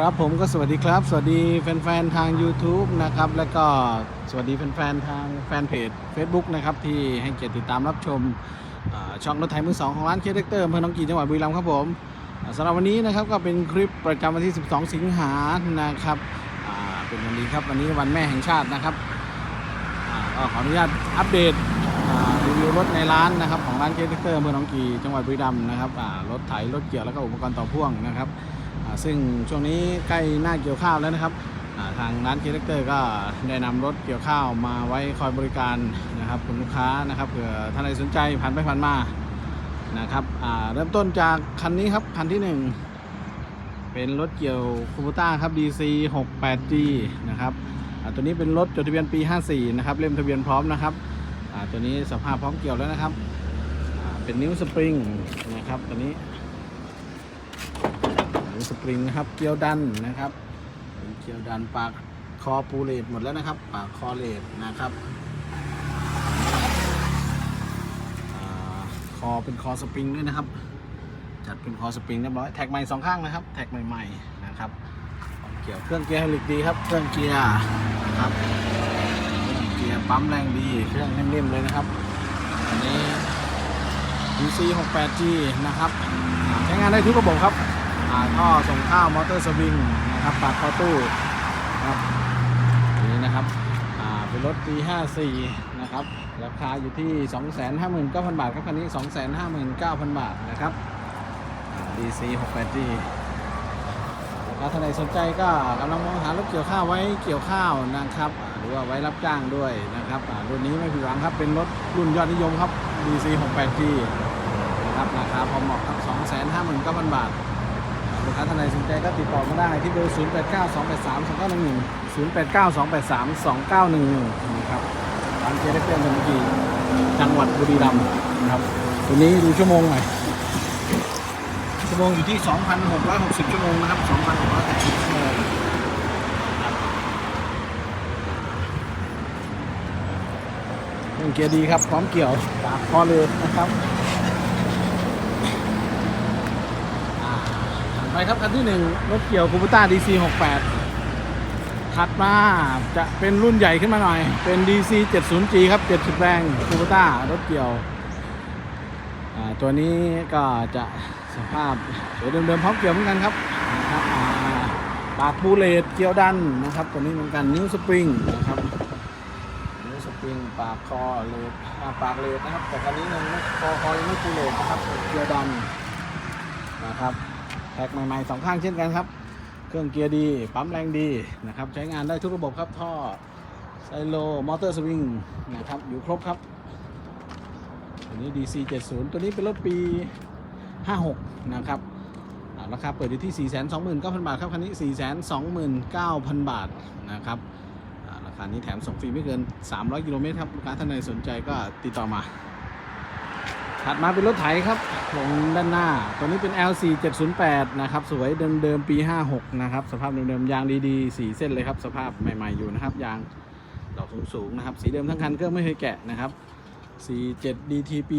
ครับผมก็สวัสดีครับ สวัสดีแฟนๆทาง YouTube นะครับ แล้วก็สวัสดีแฟนๆทางแฟนเพจ Facebook นะครับที่ให้เกียรติติดตามรับชมช่องรถไถมือสองของร้านเคเด็กเตอร์อำเภอหนองกี่จังหวัดบุรีรัมย์ครับผมสำหรับวันนี้นะครับก็เป็นคลิปประจำวันที่ 12 สิงหานะครับเป็นวันนี้ครับวันนี้วันแม่แห่งชาตินะครับอ่าก็ขออนุญาตอัปเดตรีวิวรถในร้านนะครับของร้านเคเด็กเตอร์อำเภอหนองกี่จังหวัดบุรีรัมย์นะครับรถไถรถเกี่ยวแล้วก็อุปกรณ์ต่อพ่วงนะครับ ซึ่งช่วงนี้ใกล้หน้าเกี่ยวข้าวแล้วนะครับทางร้านเคเล็กเตอร์ก็ได้นำรถเกี่ยวข้าวมาไว้คอยบริการนะครับคุณลูกค้านะครับเผื่อท่านใดสนใจผ่านไปผ่านมานะครับเริ่มต้นจากคันนี้ครับคันที่หนึ่งเป็นรถเกี่ยวคูบูต้าครับ DC 68G นะครับตัวนี้เป็นรถจดทะเบียนปี 54 นะครับเล่มทะเบียนพร้อมนะครับตัวนี้สภาพพร้อมเกี่ยวแล้วนะครับเป็นนิ้วสปริงนะครับตัวนี้ หรือสปริงนะครับ เกลียวดันนะครับเป็นเกลียวดันปากคอปูเลตหมดแล้วนะครับ ปากคอเลตนะครับอคอเป็นคอสปริงด้วยนะครับ จัดเป็นคอสปริงเรียบร้อยแท็กใหม่สองข้างนะครับ แท็กใหม่ๆนะครับ เกี่ยวเครื่องเกียร์ไฮลิกดีครับ เครื่องเกียร์นะครับเครื่องเกียร์ปั๊มแรงดี เครื่องนิ่มๆเลยนะครับอันนี้ DC 68G นะครับ ใช้งานได้ทุกระบบครับาท่อส่งข้าวมอเตอร์สวิงนะครับปากคอตู้นะครับนี่นะครับเป็นรถปี 54 นะครับ ราคาอยู่ที่ 259,000 บาทครับคันนี้ 259,000 บาทนะครับ DC 68G แล้วท่านใดสนใจก็กำลังมองหารถเกี่ยวข้าวไว้เกี่ยวข้าวนะครับ หรือว่าไว้รับจ้างด้วยนะครับอ่ารุ่นนี้ไม่ผิดหวังครับ เป็นรถรุ่นยอดนิยมครับ DC 68G นะครับราคาพอเหมาะครับ 259,000 บาท ลูกค้าท่านใดสนใจก็ติดต่อมาได้ที่เบอร์ 0 8 9 2 8 3 2 9 1 1 0 8 9 2 8 3 2 9 1 1นะครับร้านเจได้เพื่อนเป็นกี่จังหวัดบุรีรัมย์นะครับตัวนี้ดูชั่วโมงหน่อยชั่วโมงอยู่ที่ 2,660 ชั่วโมงนะครับ 2,660ชั่วโมงเครื่องเกียร์ดีครับพร้อมเกี่ยวปากคอเลยนะครับ ไปครับคันที่หนึ่งรถเกี่ยวคูบูต้า DC 68ถัดมาจะเป็นรุ่นใหญ่ขึ้นมาหน่อย เป็น DC 70G ครับ 70 แรงคูบูต้ารถเกี่ยว ตัวนี้ก็จะสภาพสวยเดิมๆพร้อมเกี่ยวเหมือนกันครับนะครับปากบูเลตเกี่ยวดันนะครับตัวนี้เหมือนกันนิ้วสปริงนะครับนิ้วสปริงปากคอเลตปากเลตนะครับ แต่คันนี้ยังไม่คอคอยังไม่บูเลตนะครับเกี่ยวดันนะครับ แท็กใหม่ๆสองข้างเช่นกันครับ เครื่องเกียร์ดี ปั๊มแรงดีนะครับ ใช้งานได้ทุกระบบครับ ท่อไซโล มอเตอร์สวิงนะครับ อยู่ครบครับ ตัวนี้ DC 70 ตัวนี้เป็นรถปี 56 นะครับราคาเปิดอยู่ที่ 429,000 บาทครับ คันนี้ 429,000 บาทนะครับราคานี้แถมส่งฟรีไม่เกิน 300 กิโลเมตรครับ ลูกค้าท่านใดสนใจก็ติดต่อมา ถัดมาเป็นรถไถครับลงด้านหน้า ตัวนี้เป็น LC 708 นะครับ สวยเดิมๆปี 56 นะครับ สภาพเดิมๆ ยางดีๆ สีเส้นเลยครับ สภาพใหม่ๆอยู่นะครับ ยางดอกสูงๆ นะครับ สีเดิมทั้งคันเครื่องไม่เคยแกะนะครับ 47 DTP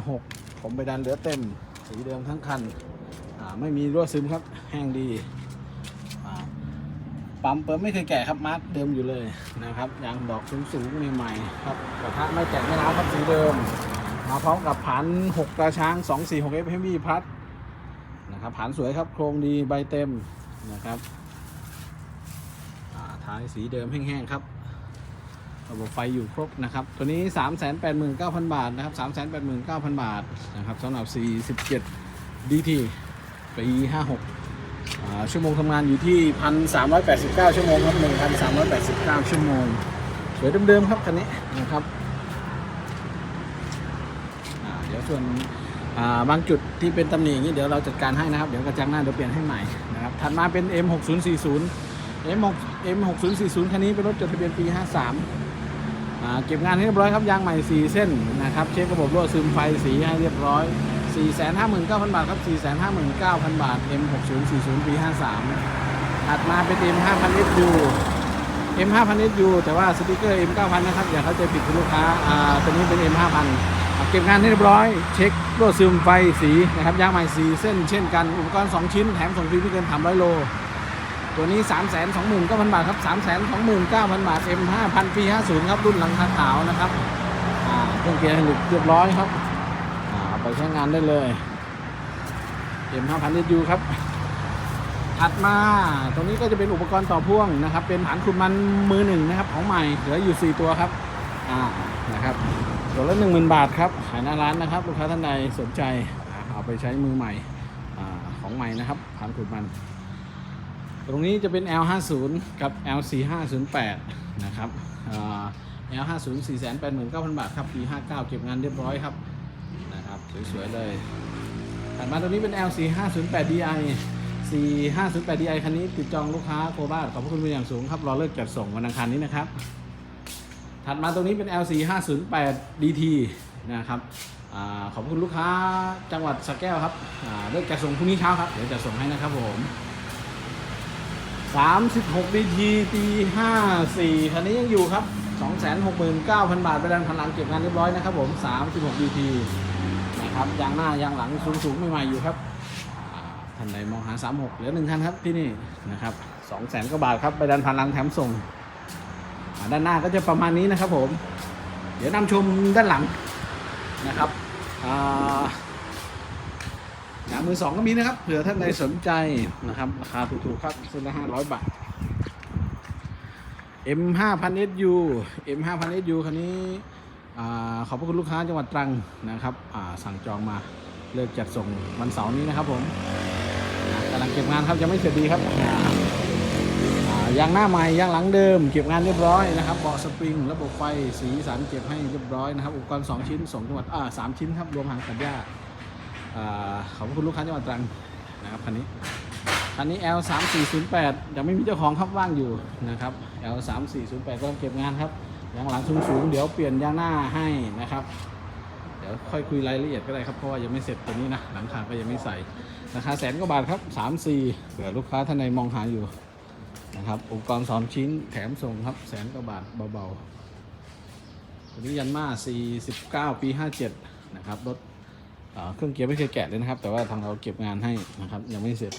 56 ผมไปดันเหลือเต็ม สีเดิมทั้งคัน ไม่มีรั่วซึมครับ แห้งดีปั๊มเปิดไม่เคยแกะครับมาร์กเดิมอยู่เลยนะครับยางดอกสูงๆใหม่ๆครับกระทะไม่แตกไม่ร้าวครับสีเดิม มาพร้อมกับผัน6ตาช้าง 246 FHV พัดนะครับผันสวยครับโครงดีใบเต็มนะครับท้ายสีเดิมแห้งๆครับระบบไฟอยู่ครบนะครับ ตัวนี้ 389,000 บาทนะครับ 389,000 บาทนะครับสำหรับ 47 DT ปี 56 ชั่วโมงทำงานอยู่ที่ 1,389 ชั่วโมงครับ 1,389 ชั่วโมง สวยเดิมๆครับคันนี้นะครับ อ่าเดี๋ยว ส่วนบางจุดที่เป็นตำหนิอย่างนี้เดี๋ยวเราจัดการให้นะครับ เดี๋ยวกระจังหน้าเดี๋ยวเปลี่ยนให้ใหม่นะครับถัดมาเป็น M6040 M6 M6040 คันนี้เป็นรถจดทะเบียนปี 53าเก็บงานให้เรียบร้อยครับยางใหม่ 4 เส้นนะครับเช็คระบบรั่วซึมไฟสีให้เรียบร้อย 459,000 บาทครับ 459,000 บาท M6040 ปี 53 ถัดมาเป็น M5000SU M5000SU แต่ว่าสติกเกอร์ M9000 นะครับอย่าเข้าใจผิดคุณลูกค้าอ่าตัวนี้เป็น M5000 เก็บงานให้เรียบร้อย เช็ครั่วซึมไฟสีนะครับยางใหม่สีเส้นเช่นกันอุปกรณ์2ชิ้นแถมส่งฟรีไม่เกิน300โล ตัวนี้ 3 2 9 0 0 0 บาทครับ 3 2 9 0 0 0 บาท M 5,000ปี50 ครับ รุ่นหลังคาขาวนะครับเครื่องเกียร์ไฮดรอลิกเรียบร้อยครับเอาไปใช้งานได้เลย M 5,000 SU ครับถัดมาตรงนี้ก็จะเป็นอุปกรณ์ต่อพ่วงนะครับ เป็นฐานขุดมันมือหนึ่งนะครับของใหม่เหลืออยู่ 4 ตัวครับ นะครับตัวละ10,000บาทครับขายหน้าร้านนะครับลูกค้าท่านใดสนใจเอาไปใช้มือใหม่อของใหม่นะครับฐานขุดมัน ตรงนี้จะเป็น L50 กับ L4508 นะครับอ่า L50 489,000 บาทครับปี 59 เก็บงานเรียบร้อยครับนะครับสวยๆเลยถัดมาตรงนี้เป็น L4508DI 4508DI คันนี้ติดจองลูกค้าโคราชขอบพระคุณเป็นอย่างสูงครับ รอเลิกจัดส่งวันอังคารนี้นะครับ ถัดมาตรงนี้เป็น L4508DT นะครับอขอบคุณลูกค้าจังหวัดสระแก้วครับอ่าเลิกจัดส่งพรุ่งนี้เช้าครับ เดี๋ยวจะส่งให้นะครับผม36 DT ปี54คันนี้ยังอยู่ครับ269,000 บาทไปดันพันหลังเก็บงานเรียบร้อยนะครับผม36 DT นะครับยางหน้ายางหลังสูงๆใหม่ๆอยู่ครับท่านใดมองหา 36 เหลือหนึ่งคันครับที่นี่นะครับ200,000กว่าบาทครับไปดันพันหลังแถมส่ง ด้านหน้าก็จะประมาณนี้นะครับผม เดี๋ยวนำชมด้านหลังนะครับหนามือสองก็มีนะครับ เผื่อท่านใดสนใจนะครับ ราคาถูกๆครับเส้นละห้าร้อยบาท M 5 0 0 SU M 5 0 0 SU คันนี้อขอบพระคุณลูกค้าจังหวัดตรังนะครับสั่งจองมาเลิกจัดส่งวันเสาร์นี้นะครับผมกำลังเก็บงานครับยังไม่เสร็จดีครับ ยางหน้าใหม่ยางหลังเดิม เก็บงานเรียบร้อยนะครับเบาะสปริง ระบบไฟสีสันเก็บให้เรียบร้อยนะครับอุปกรณ์สองชิ้นส่งจังหวัดอ่าสามชิ้นครับรวมหางตัดหญ้าอ่าขอบคุณลูกค้าจังหวัดตรังนะครับคันนี้คันนี้ L 3 4 0 8ยังไม่มีเจ้าของครับว่างอยู่นะครับ L 3 4 0 8ก็ต้องเก็บงานครับยางหลังสูงๆเดี๋ยวเปลี่ยนยางหน้าให้นะครับเดี๋ยวค่อยคุยรายละเอียดก็ได้ครับเพราะว่ายังไม่เสร็จตัวนี้นะหลังคาก็ยังไม่ใส่ราคาแสนกว่าบาทครับ3 4เผื่อลูกค้าท่านใดมองหาอยู่ นะครับอุปกรณ์สองชิ้นแถมส่งครับแสนกว่าบาทเบาๆตัวนี้ยันมา49 ปี 57 นะครับรถเครื่องเกียร์ไม่เคยแกะเลยนะครับ แต่ว่าทางเราเก็บงานให้นะครับ ยังไม่เสร็จ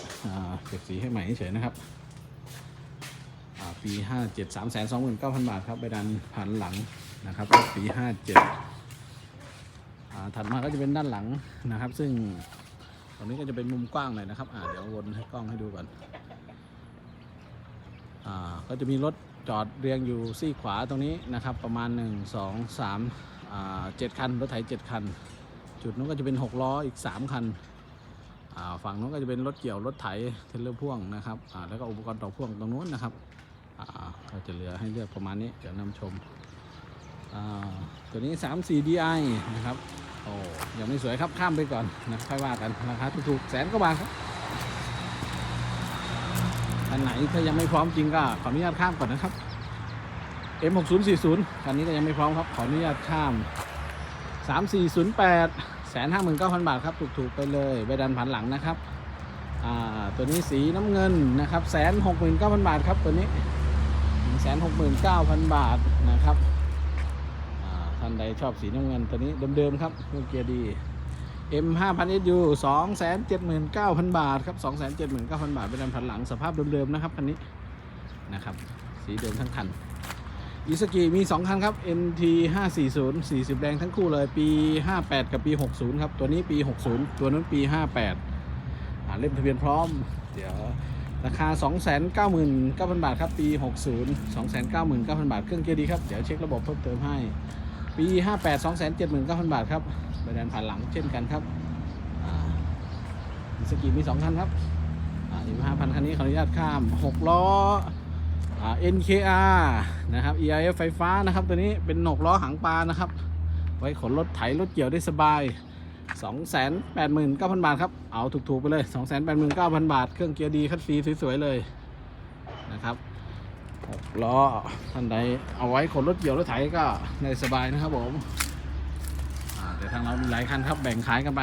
เก็บสีให้ใหม่เฉยนะครับอ่าปี 57 3 2 9 0 0 0 บาทครับไปดันผ่านหลังนะครับปี 57ถัดมาก็จะเป็นด้านหลังนะครับ ซึ่งตรงนี้ก็จะเป็นมุมกว้างหน่อยนะครับอ่าเดี๋ยววนให้กล้องให้ดูก่อน ก็จะมีรถจอดเรียงอยู่ซี่ขวาตรงนี้นะครับ ประมาณ 1 2 3อ่า7คัน รถไถ7คัน จุดนู้นก็จะเป็น 6 ล้ออีก 3 คัน ฝั่งนู้นก็จะเป็นรถเกี่ยวรถไถเทรลเลอร์พ่วงนะครับ แล้วก็อุปกรณ์ต่อพ่วงตรงนู้นนะครับ ก็จะเหลือให้เลือกประมาณนี้ เดี๋ยวนำชม ตัวนี้ 3 4 DI นะครับ โอ้ยังไม่สวยครับข้ามไปก่อนนะค่อยว่ากันราคาถูกๆแสนกว่าบาทครับ อันไหนถ้ายังไม่พร้อมจริงก็ขออนุญาตข้ามก่อนนะครับ M6040 คันนี้ก็ยังไม่พร้อมครับ ขออนุญาตข้ามสามสี่ศูนย์แปดแสนห้าหมื่นเก้าพันบาทครับถูกๆไปเลยใบดันผันหลังนะครับอ่าตัวนี้สีน้ำเงินนะครับแสนหกหมื่นเก้าพันบาทครับตัวนี้แสนหกหมื่นเก้าพันบาทนะครับอ่าท่านใดชอบสีน้ำเงินตัวนี้เดิมๆครับเครื่องเกียร์ดี M 5 0 0 0 SU 2 7 9 0 0 0 บาทครับ 2 7 9 0 0 0 บาท เป็นดันผันหลังสภาพเดิมๆนะครับคันนี้นะครับ สีเดิมทั้งคันอิสกิมี 2 คันครับ NT 540 40 แรงทั้งคู่เลยปี 58 กับปี 60 ครับ ตัวนี้ปี 60 ตัวนั้นปี 58อ่าเล่มทะเบียนพร้อม เดี๋ยวราคา 299,000 บาทครับ ปี 60 299,000 บาท เครื่องเกียร์ดีครับ เดี๋ยวเช็คระบบเพิ่มเติมให้ ปี 58 279,000 บาทครับ บริการผ่านหลังเช่นกันครับสกิมี2คันครับอ่า25,000คันนี้ขออนุญาตข้าม6ล้ออ NKR นะครับ EIF ไฟฟ้านะครับตัวนี้เป็นหกล้อหางปลานะครับ ไว้ขนรถไถรถเกี่ยวได้สบาย 289,000 บาทครับ เอาถูกๆไปเลย 289,000 บาท เครื่องเกียร์ดีคัดฟรีสวยๆเลยนะครับหกล้อท่านใดเอาไว้ขนรถเกี่ยวรถไถก็ได้สบายนะครับผม แต่ทางเรามีหลายคันครับแบ่งขายกันไป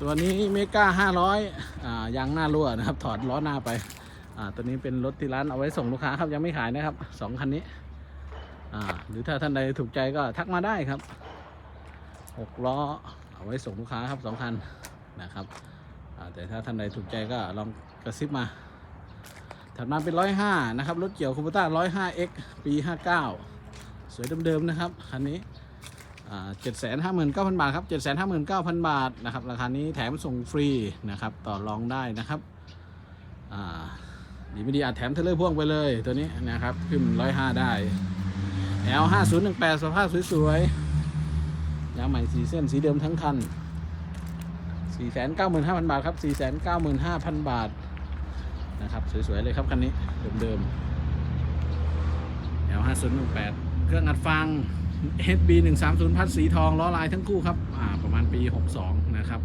ตัวนี้เมกา500อ่ายยางหน้ารั่วนะครับ ถอดล้อหน้าไปตัวนี้เป็นรถที่ร้านเอาไว้ส่งลูกค้าครับยังไม่ขายนะครับสองคันนี้หรือถ้าท่านใดถูกใจก็ทักมาได้ครับหกล้อเอาไว้ส่งลูกค้าครับสองคันนะครับแต่ถ้าท่านใดถูกใจก็ลองกระซิบมาถัดมาเป็น105นะครับรถเกี่ยวคูปต้า 105X ปี59สวยเดิมๆนะครับคันนี้ เจ็ดแสนห้าหมื่นเก้าพันบาทครับเจ็ดแสนห้าหมื่นเก้าพันบาทนะครับราคานี้แถมส่งฟรีนะครับต่อรองได้นะครับอ่าดีไม่ดีอาจแถมเทเลอร์พ่วงไปเลยตัวนี้นะครับขึ้น105ได้ L 5 0 1 8สภาพสวยๆยางใหม่สีเส้นสีเดิมทั้งคัน495,000บาทครับ495,000บาทนะครับสวยๆเลยครับคันนี้เดิมๆ L 5 0 1 8เครื่องอัดฟัง HB 1 3 0พัดสีทองล้อลายทั้งคู่ครับอ่าประมาณปี 62 นะครับ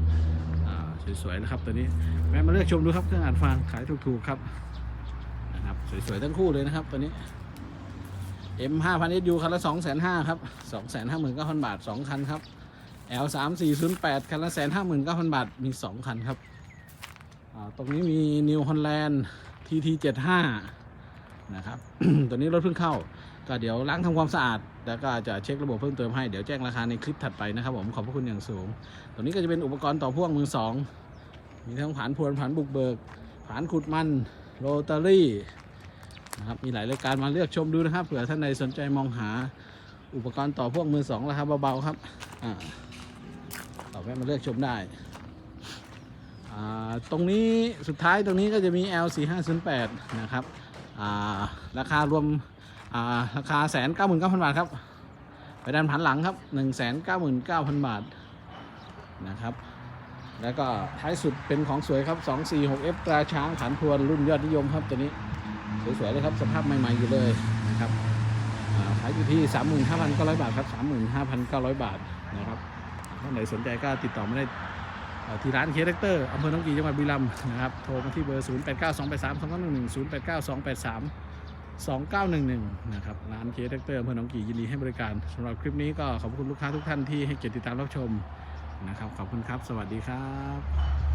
สวยๆนะครับตัวนี้แวะมาเลือกชมดูครับเครื่องอัดฟังขายถูกๆครับนะครับสวยๆทั้งคู่เลยนะครับตัวนี้ M 5 0 0 SU คันละ2 5 0 0 0ครับ259,000 บาท 2 คันครับ L 3 4 0 8คันละ159,000 บาท มี 2 คันครับตรงนี้มี New Holland TT 75นะครับ ตัวนี้รถเพิ่งเข้า ก็เดี๋ยวล้างทำความสะอาด แล้วก็จะเช็คระบบเพิ่มเติมให้เดี๋ยวแจ้งราคาในคลิปถัดไปนะครับผมขอบพระคุณอย่างสูง ตัวนี้ก็จะเป็นอุปกรณ์ต่อพ่วงมือสองมีทั้งผานพวนผานบุกเบิกผานขุดมันโรตารี่นะครับมีหลายรายการมาเลือกชมดูนะครับเผื่อท่านใดสนใจมองหาอุปกรณ์ต่อพ่วงมือสองราคาเบาๆครับอ่าต่อแวะมาเลือกชมได้ตรงนี้สุดท้ายตรงนี้ก็จะมี L 4 5 0 8 นะครับาราคารวม อ่าราคาแสนเก้าหมื่นเก้าพันบาทครับไปด้านผันหลังครับหนึ่งแสนเก้าหมื่นเก้าพันบาทนะครับ แล้วก็ท้ายสุดเป็นของสวยครับ 246F ตราช้างขันพวนรุ่นยอดนิยมครับตัวนี้สวยๆเลยครับสภาพใหม่ๆอยู่เลยนะครับขายอยู่ที่ 35,900 บาทครับ 35,900 บาทนะครับท่านไหนสนใจก็ติดต่อมาได้ที่ร้านเคเล็กเตอร์อำเภอหนองกี่จังหวัดบุรีรัมย์นะครับ โทรมาที่เบอร์ 0892832911 089283 2911 นะครับ ร้านเคเล็กเตอร์อำเภอหนองกี่ยินดีให้บริการสำหรับคลิปนี้ก็ขอบคุณลูกค้าทุกท่านที่ให้เกียรติติดตามรับชมนะครับ ขอบคุณครับ สวัสดีครับ